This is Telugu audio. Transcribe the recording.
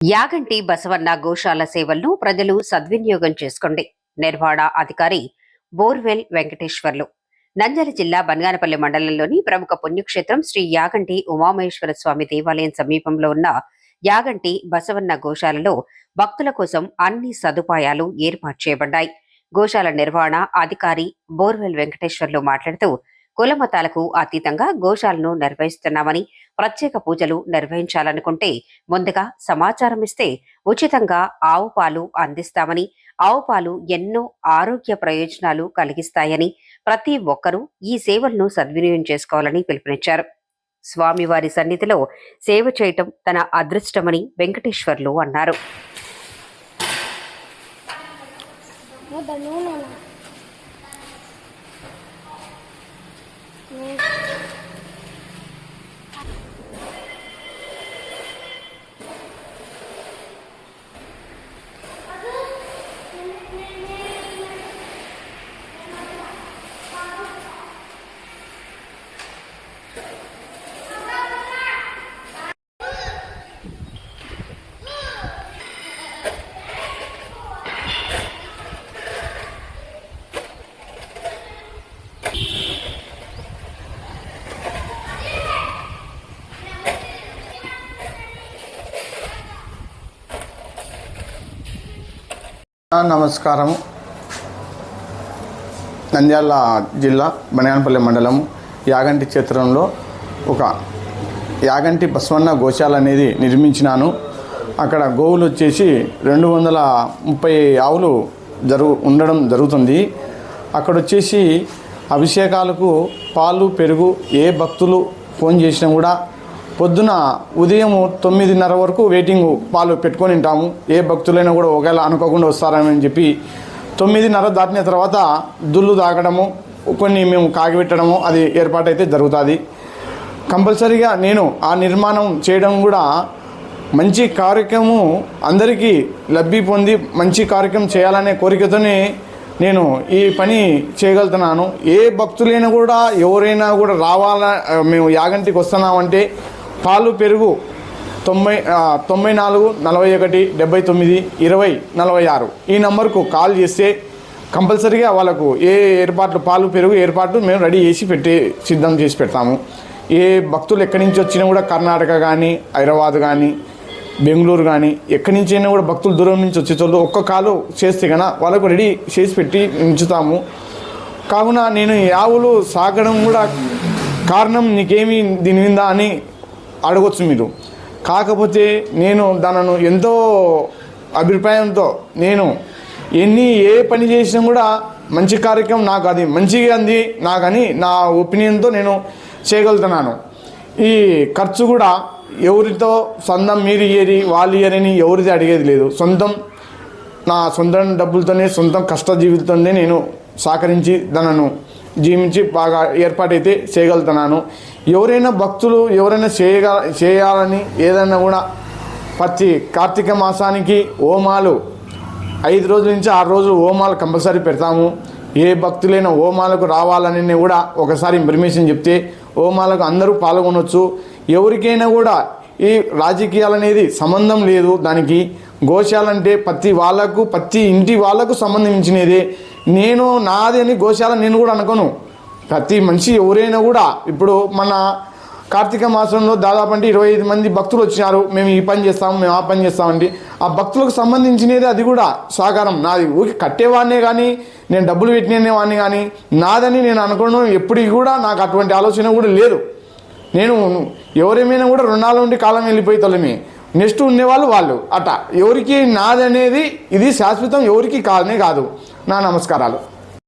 యాగంటి బసవన్న గోశాల సేవలను ప్రజలు సద్వినియోగం చేసుకోండి. నిర్వహణ అధికారి బోర్వెల్ వెంకటేశ్వర్లు. నంద్యాల జిల్లా బనగానపల్లి మండలంలోని ప్రముఖ పుణ్యక్షేత్రం శ్రీ యాగంటి ఉమామహేశ్వర స్వామి దేవాలయం సమీపంలో ఉన్న యాగంటి బసవన్న గోశాలలో భక్తుల కోసం అన్ని సదుపాయాలు ఏర్పాటు చేయబడ్డాయి. గోశాల నిర్వహణ అధికారి బోర్వెల్ వెంకటేశ్వర్లు మాట్లాడుతూ కుల మతాలకు అతీతంగా గోశాలను నిర్వహిస్తున్నామని ప్రత్యేక పూజలు నిర్వహించాలనుకుంటే ముందుగా సమాచారం ఇస్తే ఉచితంగా ఆవు పాలు అందిస్తామని ఆవు పాలు ఎన్నో ఆరోగ్య ప్రయోజనాలు కలిగిస్తాయని ప్రతి ఒక్కరూ ఈ సేవలను సద్వినియోగం చేసుకోవాలని పిలుపునిచ్చారు. స్వామివారి సన్నిధిలో సేవ చేయటం తన అదృష్టమని వెంకటేశ్వర్లు అన్నారు. నూనె నమస్కారం నంద్యాల జిల్లా బనగానపల్లి మండలం యాగంటి క్షేత్రంలో ఒక యాగంటి బసవన్న గోశాల అనేది నిర్మించినాను. అక్కడ గోవులు వచ్చేసి రెండు వందల ముప్పై ఆవులు జరుగు ఉండడం జరుగుతుంది. అక్కడ వచ్చేసి అభిషేకాలకు పాలు పెరుగు ఏ భక్తులు ఫోన్ చేసినా కూడా పొద్దున ఉదయం తొమ్మిదిన్నర వరకు వెయిటింగ్ పాలు పెట్టుకొని ఉంటాము. ఏ భక్తులైనా కూడా ఒకవేళ అనుకోకుండా వస్తారని చెప్పి తొమ్మిదిన్నర దాటిన తర్వాత దుళ్ళు తాగడము కొన్ని మేము కాగిపెట్టడము అది ఏర్పాటైతే జరుగుతుంది. కంపల్సరీగా నేను ఆ నిర్మాణం చేయడం కూడా మంచి కార్యక్రమం అందరికీ లబ్ధి పొంది మంచి కార్యక్రమం చేయాలనే కోరికతోనే నేను ఈ పని చేయగలుగుతున్నాను. ఏ భక్తులైనా కూడా ఎవరైనా కూడా రావాలా మేము యాగంటికి వస్తున్నామంటే పాలు పెరుగు తొంభై తొంభై నాలుగు నలభై ఒకటి డెబ్బై తొమ్మిది ఇరవై నలభై ఆరు. ఈ నంబర్కు కాల్ చేస్తే కంపల్సరీగా వాళ్ళకు ఏ ఏర్పాట్లు పాలు పెరుగు ఏర్పాట్లు మేము రెడీ చేసి పెట్టి సిద్ధం చేసి పెడతాము. ఏ భక్తులు ఎక్కడి నుంచి వచ్చినా కూడా కర్ణాటక కానీ హైదరాబాద్ కానీ బెంగళూరు కానీ ఎక్కడి నుంచి అయినా కూడా భక్తులు దూరం నుంచి వచ్చేటోళ్ళు ఒక్క కాలు చేస్తే కన వాళ్ళకు రెడీ చేసి పెట్టి ఉంచుతాము. కావున నేను ఈ ఆవులు సాగడం కూడా కారణం నీకేమి దీని మీద అని అడగొచ్చు మీరు. కాకపోతే నేను దానను ఎంతో అభిప్రాయంతో నేను ఎన్ని ఏ పని చేసినా కూడా మంచి కార్యక్రమం నాకు అది మంచిగా అంది నాకని నా ఒపీనియన్తో నేను చేయగలుగుతున్నాను. ఈ ఖర్చు కూడా ఎవరితో సొంతం మీరు ఇయ్యరి వాళ్ళు ఇయ్యరని ఎవరిది అడిగేది లేదు. సొంతం నా సొంత డబ్బులతోనే సొంతం కష్ట జీవితంతోనే నేను సహకరించి దానను జీవించి బాగా ఏర్పాటైతే చేయగలుగుతున్నాను. ఎవరైనా భక్తులు ఎవరైనా చేయగల చేయాలని ఏదైనా కూడా ప్రతి కార్తీక మాసానికి హోమాలు ఐదు రోజుల నుంచి ఆరు రోజులు హోమాలు కంపల్సరీ పెడతాము. ఏ భక్తులైన హోమాలకు రావాలని కూడా ఒకసారి ఇన్ఫర్మేషన్ చెప్తే హోమాలకు అందరూ పాల్గొనవచ్చు ఎవరికైనా కూడా ఈ రాజకీయాలు అనేది సంబంధం లేదు. దానికి గోశాలంటే ప్రతి వాళ్ళకు ప్రతి ఇంటి వాళ్ళకు సంబంధించినదే. నేను నాది అని గోశాల నేను కూడా అనుకోను. ప్రతి మనిషి ఎవరైనా కూడా ఇప్పుడు మన కార్తీక మాసంలో దాదాపు అంటే ఇరవై ఐదు మంది భక్తులు వచ్చినారు. మేము ఈ పని చేస్తాము మేము ఆ పని చేస్తామండి. ఆ భక్తులకు సంబంధించినది అది కూడా సహకారం నాది ఊరికి కట్టేవాడినే కానీ నేను డబ్బులు పెట్టినవాడిని కానీ నాదని నేను అనుకోవడం ఎప్పటికి కూడా నాకు అటువంటి ఆలోచన కూడా లేదు. నేను ఎవరేమైనా కూడా రుణాలు ఉండి కాలం వెళ్ళిపోయి నెక్స్ట్ ఉండేవాళ్ళు వాళ్ళు. అట. ఎవరికి నాదనేది ఇది శాశ్వతం ఎవరికి కాదనే కాదు. నా నమస్కారాలు.